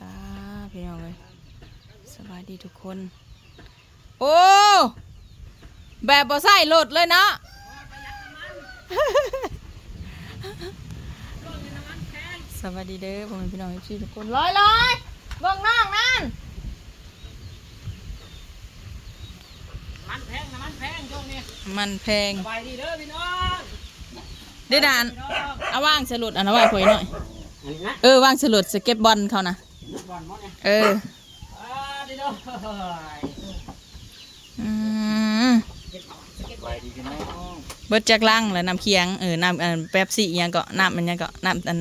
ค่ะพี่น้องเลยสบายดีทุกคน โอ้แบบบ่ใส่รถเลยเนาะสวัสดีเด้อผมเป็นพี่น้องพี่ทุกคนร้อยร้อยเบิ่งน้องนั่นมันแพงนะมันแพงช่วงนี้มันแพงสบายดีเด้อพี่น้องได้ดานพี่น้องเอาว่างสลุดอันเอาไว้คุยหน่อยอันนี้นะเออว่างสลุดสเก็ตบอลเขานะบ อลมดเนี่ยเอออ่าดีเด้ออืมสบายดีพี่น้องเบิดจากลังแล้วน้ำเคียงเออน้ำอันแป๊บซี่อิหยังก็น้ำมันยังก็น้ำอัน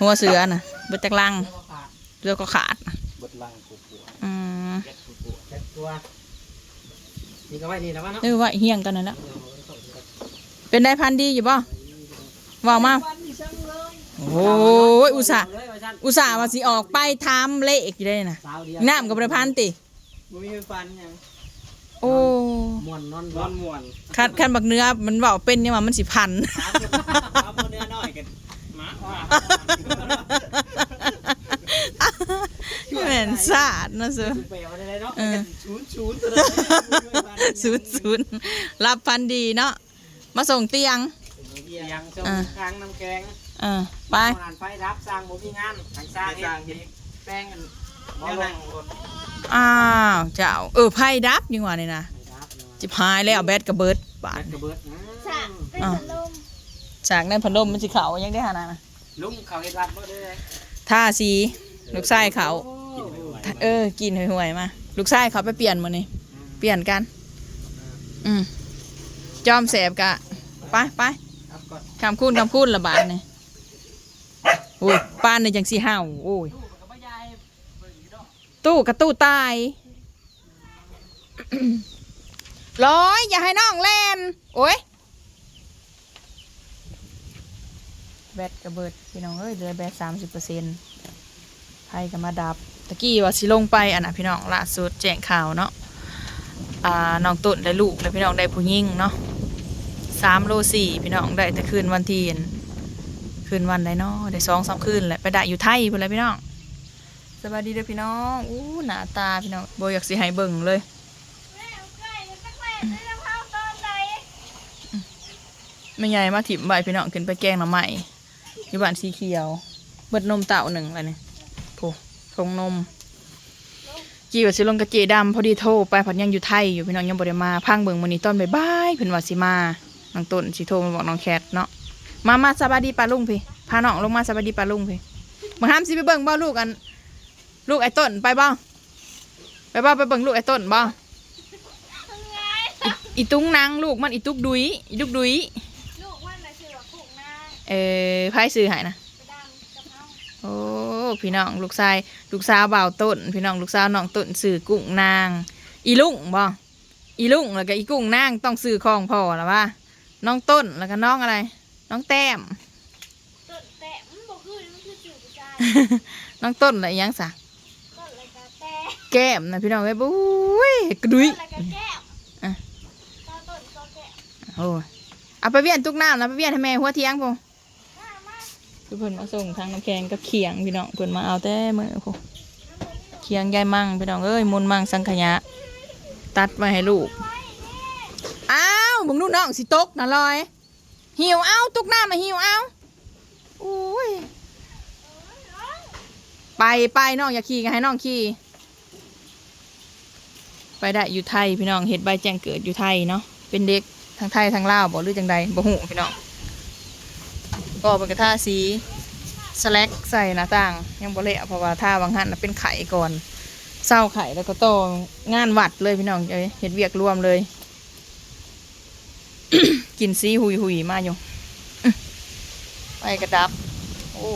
หัวเสือน่ะเบิดจากลังก็ขาดเรือก็ขาดน่ะบดลังปูปูอืมเจ็ดปูปูเจ็ดตัวนี่ก็ไว้นี่นะวะเนาะเออว่าเฮียงกันนั่นแหละเป็นได้พันธุ์ดีอยู่ป่ะว่ามา โอ้ยอุตส่าห์เลยว่าซั่นอุตส่าห์ว่าสิออกไปทำเลขอยู่ได้น่ะสาวเดียวน้ำกับประพันธ์ติบ่มีฟันหยังโอ้ม่วนนอนนอนม่วนคันคันบักเนื้อมันเบาเป็นยังว่ามันสิพันเอาเนื้อน้อยกันหมาแม่นสาดนะสูไปเอาได้เลยเนาะเออศูนย์ศูนย์ตัวนั้นศูนย์ศูนย์รับพันธุ์ดีเนาะมาส่งเตียงเตียงส่งอ่าค้างน้ำแกง เออไปงานไฟรับสร้างบ่มีงานทางสร้างเองเฮ็ดแป้งกันเดี๋ยวนั่งรถอ้าวเจ้า เออไพ่ดับยังว่านี่นะไปรับเนาะจิพายแล้วแบดกระเบิดบาด กระเบิดนะอะฉากนั้นพันลมมันสิเขายังได้หานานะลุงเขาเฮ็ดรัดบ่ได้เลยท่าสีลูกชายเขาเออ กินห่วยๆมา ลูกชายเขาไปเปลี่ยนมานี่เปลี่ยนกัน อืมจอมแสบกะ ไปไปครับก่อน คำคูณคำคูณละบาทนี่ โอ้ยป้านในจังสีเห้าโอ้ย ตู้กับตู้ตาย ร้อยอย่าให้น้องแลนโอ้ยแบตกระเบิดพี่น้องเอ้ยเหลือแบตสามสิบเปอร์เซ็นต์ไพ่ก็มาดับตะกี้ว่าสิลงไปอันน่ะพี่น้องล่าสุดแจ้งข่าวเนาะอ่าน้องตุ่นได้ลูกแล้วพี่น้องได้ผู้หญิงเนาะสามโลสี่พี่น้องได้แต่คืนวันที่อัน คืนวันได้เนาะได้สองสามคืนแหละไปได้อยู่ไทยเพื่อนเลยพี่น้องสวัสดีเด้อพี่น้องอู้หน้าตาพี่น้องโบอยากสิให้เบิ่งเลยไม่ใหญ่มาถิ่มใบพี่น้องขึ้นไปแกงหน่อไม้อยู่บ้านสีเขียว เบิดนมเต่าหนึ่งอะไรเนี่ยโผทงนม กี่ว่าสิลงกระเจดำพอดีโทรไปผัดยังอยู่ไทยอยู่พี่น้องยังบ่ได้มาพังเบิ่งมื้อนี้ตอนบ่ายๆเพิ่นว่าสิมาน้องต้นสิโทรมาบอกน้องแคทเนาะ มามาสบายดีปลาลุงพี่พาน้องลงมาสบายดีปลาลุงพี่มาห้ามสิไปเบิ่งบ่ลูกอัน ลูกไอ้ต้นไปบ่ไปบ่ไปเบิ่งลูกไอ้ต้นบ่อีอีตุ้งนางลูกมันอีตุกดุยอีตุกดุยลูกมันน่ะชื่อว่ากุ้งนางเออไพ่ซื้อใหายนะไปดังกับเฮาโอ้พี่น้องลูกชายลูกสาวบ่าวต้น พี่น้องลูกสาวน้องต้นซื้อกุ้งนาง อีลุงบ่อีลุงแล้วก็อีกุ้งนางต้องซื้อของพ่อแล้วว่าน้องต้นแล้วก็น้องอะไร น้องแต้ม ต้นแต่มันบ่คือมันคือจืดจานน้องต้นอะไรยังสะต้นอะไรกะแต่แก้มนะพี่น้องเอ้ยบุ้ยกระดุยต้นอะไรกะแก้วอะต้นต้นก็แก้วโอ้ยเอาไปเวียนตุกน้ำนะไปเวียนให้แม่หัวเทียงพงมามาคือเพิ่นมาส่งทางน้ำแกงกับเขียงพี่น้องเพิ่นมาเอาแต่มือพงเขียงยายมั่งพี่น้องเอ้ยมุนมั่งสังขยะ ตัดไว้ให้ลูก อ้าวมึงนู่นน้องสิตกนะลอย หิวเอาตุกน้ำมาหิวเอาอุ้ยไปไปน้องอย่าขี่กันให้น้องขี่ไปได้อยู่ไทยพี่น้องเฮ็ดใบแจ้งเกิดอยู่ไทยเนาะเป็นเด็กทางไทยทางลาวบ่หรือจังใดบ่หูพี่น้องก็เป็นกระทาสีสแลกใส่หน้าต่าง ยังบ่เละเพราะว่าท่าบางหันน่ะเป็นไข่ก่อนเศร้าไข่แล้วก็โตงานวัดเลยพี่น้องเอ้ยเฮ็ดเวียกรวมเลย กินซีหุยหุยๆมาอยู่อื้อไปกระดับ โอ้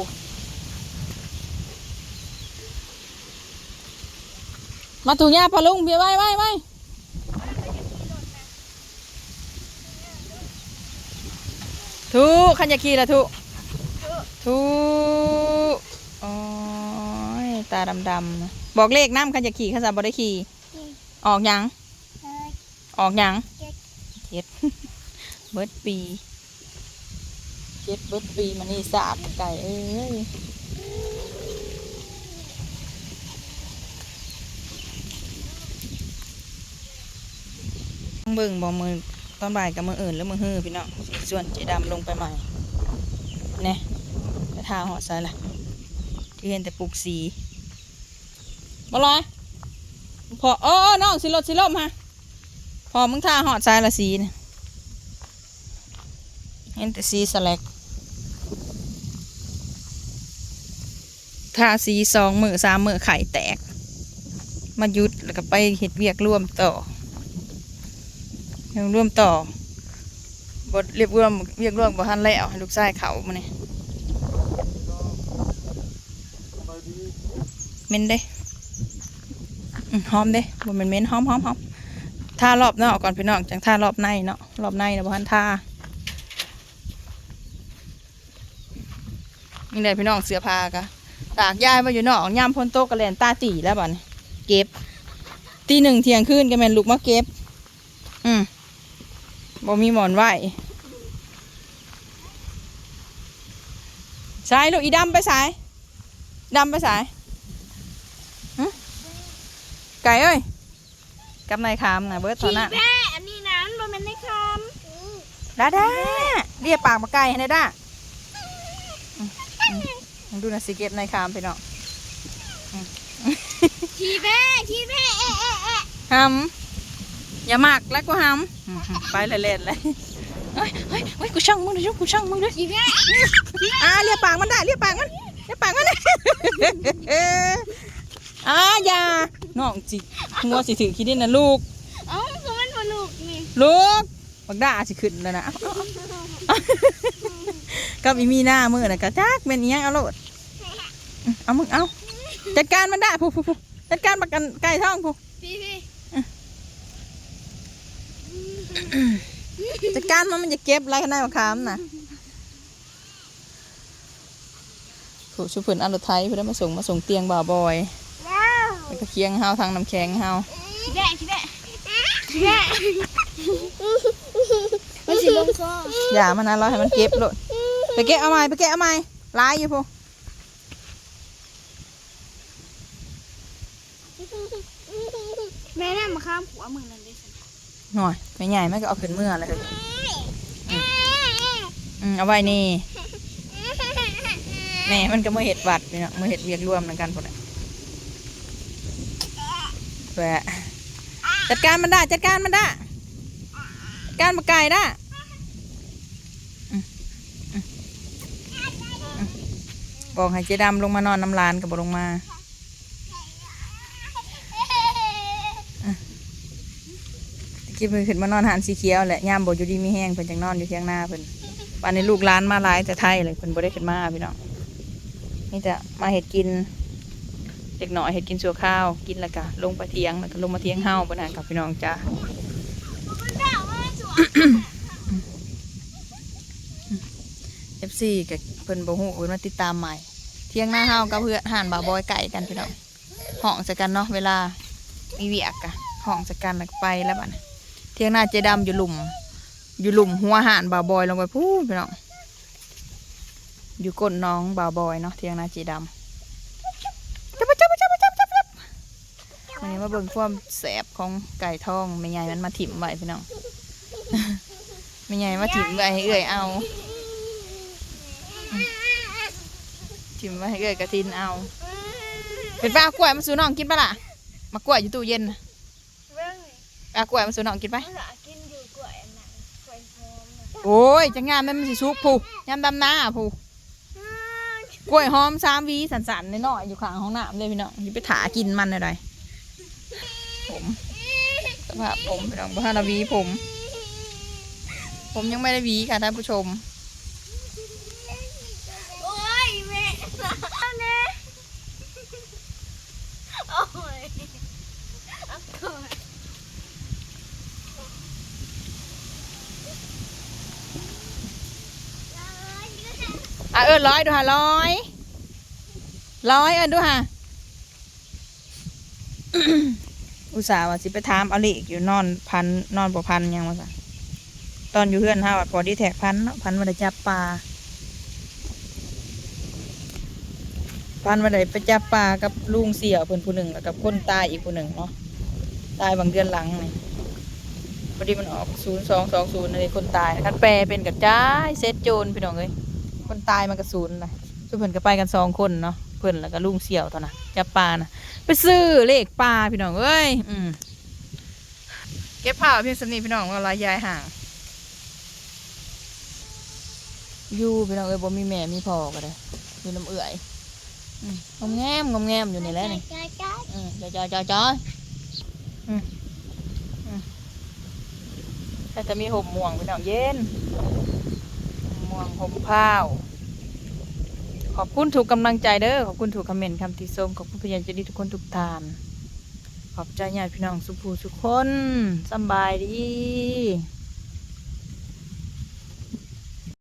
มาถูกยาปลาลุงเบียร์ไว้ไว้ไว้ถูกขันยาคีละถูกถูกโอ้ยตาดำๆนะบอกเลขน้ำขันยาขี่ขันสาบได้ขี่ออกยังเอ้ยออกยังเจ็ด เบิดปีเก็บเบิดปีมันนี่สะอาดไก่เอ้ยเบิ่งบ่มือตอนบ่ายกับมืออื่นแล้วมือฮือพี่น้องส่วนเจดำลงไปใหม่เนี่ยกระทาหอดใส่ละที่เห็นแต่ปลูกสีบอลอยพอเออน้องสิรถสิลมฮะพอมึงทาหอดใส่ละสีเนี่ย ห็นแต่สีสแลกทาสีสองมือสามมือไข่แตก มายุดแล้วก็ไปเห็ดเวียกร่วมต่อยังร่วมต่อบทเรียบร่วมเรียกร่วมบ่ทันแล้วลูกชายเขามาเนี่ยเม้นเด้หอมเด้บ่แม่นเม้นหอมหอมหอมทารอบนอกก่อนพี่น้องจังทารอบในเนาะรอบในนะบ่ทันทา นี่แหละพี่น้องเสื้อผ้ากะตากยายมาอยู่นอกยามพ้นโต๊ะกระแลนตาตีแล้วบัดนี้เก็บ ตีหนึ่งเที่ยงคืนก็แม่นลูกมาเก็บ อืมบ่มีหมอนไหวสายลูกอีดำไปสายดำไปสายหึไก่เอ้ยกับนายคามนะเบิร์ตตอนนั้นแม่อันนี้นะมันบ่แม่นในคดาด้าเรียกปากมาไก่ให้ได้ด้าอืมอืม ดูนะสิเก็บนายคามไปเนาะำทีแม่ทีแม่เอะเอะเอะหำอย่าหมักแล้วก็หำอืมไปเลยเล่นเลยเฮ้ยเฮ้ยเฮ้ยกูช่างมึงเลยกูช่างมึงเลยทีแม่อ่าเรียกปากมันได้เรียกปากมันเรียกปากมันได้อ่าอย่าน้องจิงัวสิถือคิดดินนะลูกเอ้าคือมันบ่ลูกนี่ลูกบักด่าสิขึ้นแล้วนะ เอาเอาเอาก็มีมีหน้ามือนะกะจักเป็นอิหยังเอาโลดเอามึงเอาจัดการมันได้ผู้ผู้ผู้จัดการบักกันไก่ท้องผู้พี่พี่จัดการมันมันจะเก็บไรข้างในบักคามน่ะผู้ชุบเพิ่นเอารถไทยเพิ่นเอามาส่งมาส่งเตียงบ่าวบอยว้าวแล้วก็เคียงเฮาทางน้ำแข็งเฮาทีแม่ทีแม่ทีแม่มันสิลงคออย่ามันนะเราให้มันเก็บโลด ไปเก็บเอาใหม่ไปเก็บเอาใหม่ลายอยู่พูแม่น่ะมาข้ามหัวมึงนั่นดิหน่อยไม่ใหญ่ไม่ก็เอาขึ้นเมื่อเลยอืมเอาไว้นี่แม่มันก็มาเห็ดบัดนี่เนาะมาเห็ดเวียกรวมเหมือนกันพอดอะแหวะจัดการมันได้จัดการมันได้จัดการมาไก่ได้อืมอืมอืม บอกให้เจดำลงมานอนน้ำลานกับบลงมากินเพิ่นขึ้นมานอนหันสีเขียวแหละย่ามบอยู่ดีมีแห้งเพิ่นจังนอนอยู่เที่ยงหน้าเพิ่นป่านนี้ลูกร้านมาหลายแต่ไทยเลยเพิ่นบ่ได้ขึ้นมาพี่น้องนี่จะมาเห็ดกินเด็กหน่อยเห็ดกินสัวข้าวกินแล้วก็ลงไปเทียงแล้วก็ลงมาเทียงเฮาเพิ่นกับพี่น้องจ้า เอฟซีกับเพิ่นบ่ฮู้เพิ่นมาติดตามใหม่ เที่ยงหน้าเฮากับเพื่อนห่านบ่าวบอยไก่กันพี่น้องห้องส่กันเนาะเวลามีเวียกอะห้องส่กันแล้วไปแล้วบัดนี้เที่ยงหน้าเจดำอยู่หลุม อยู่หลุมหัวห่านบ่าวบอยลงไปพูดพี่น้องอยู่ก้นน้องบ่าวบอยเนาะเที่ยงหน้าเจดำจับจับจับจับจับจับวันนี้มาเบิ่งความแสบของไก่ทองไม่ใหญ่มันมาถิ่มไว้พี่น้องไม่ใหญ่มาถิ่มไว้ให้เอื้อยเอา ถิ่มไว้ให้เอื้อยกระทินเอาเป็นป้ากล้วยมาสู่น้องกินปะล่ะมากล้วยอยู่ตู้เย็นน่ะเรื่องนี่ป้ากล้วยมาสู่น้องกินไปมันหากินอยู่กล้วยอันนั้นกล้วยหอมน่ะโอ้ยจะงามแม่มันสิสุกผู้ยำดำหน้าผู้กล้วยหอมสามหวีสันๆน้อยๆอยู่ข้างห้องน้ำเลยพี่น้องอย่าไปถากินมันอะไรผมสภาพผมพี่น้องบ้านวีผม ผมยังไม่ได้หวีค่ะท่านผู้ชม โอ้ยแม่เอาแน่โอ้ยเอาก่อนอะเอิญร้อยดูฮะร้อยร้อยเอิญดูฮะอุตส่าห์ว่าสิไปถามเอาเลขอยู่นอนพันนอนบ่พันยังมาซะตอนอยู่เพื่อนเฮาอะพอดีแท็กพันเนาะพันมาได้จับปลาพันมาได้ไปจับปลากับลุงเสี่ยวเพิ่อนผู้หนึ่งแล้วกับคนตายอีกผู้หนึ่งเนาะ ตายบางเดือนหลังนี่พอดีมันออกศูนย์สองสองศูนย์อะไรคนตายนะคันแปลเป็นกับจ้ายเซตโจรพี่น้องเอ้ยคนตายมันกับศูนย์นะทุกเพิ่นก็ไปกันสองคนเนาะเพิ่นแล้วก็ลุงเสี่ยวเท่านะจับปลานะไปซื้อเลขปลาพี่น้องเอ้ยอืมเก็บผ้าเพียงสำนีพี่น้องว่าลายยายห่างอยู่พี่น้องเอ้ยบ่มีแม่มีพ่อก็ได้อยู่น้ำเอื่อยอืมงอมแงมงอมแงมอยู่นี่แหละนี่จ้าจ้าอืมจอยจอ แต่จะมีห่มม่วงพี่น้องเย็นม่วงห่มผ้าขอบคุณถูกกำลังใจเด้อขอบคุณถูกคอมเมนต์คำติชมขอบคุณพยานใจะดีทุกคนทุกทาน ขอบใจญาติพี่น้องสุภูสุกคนสบายดี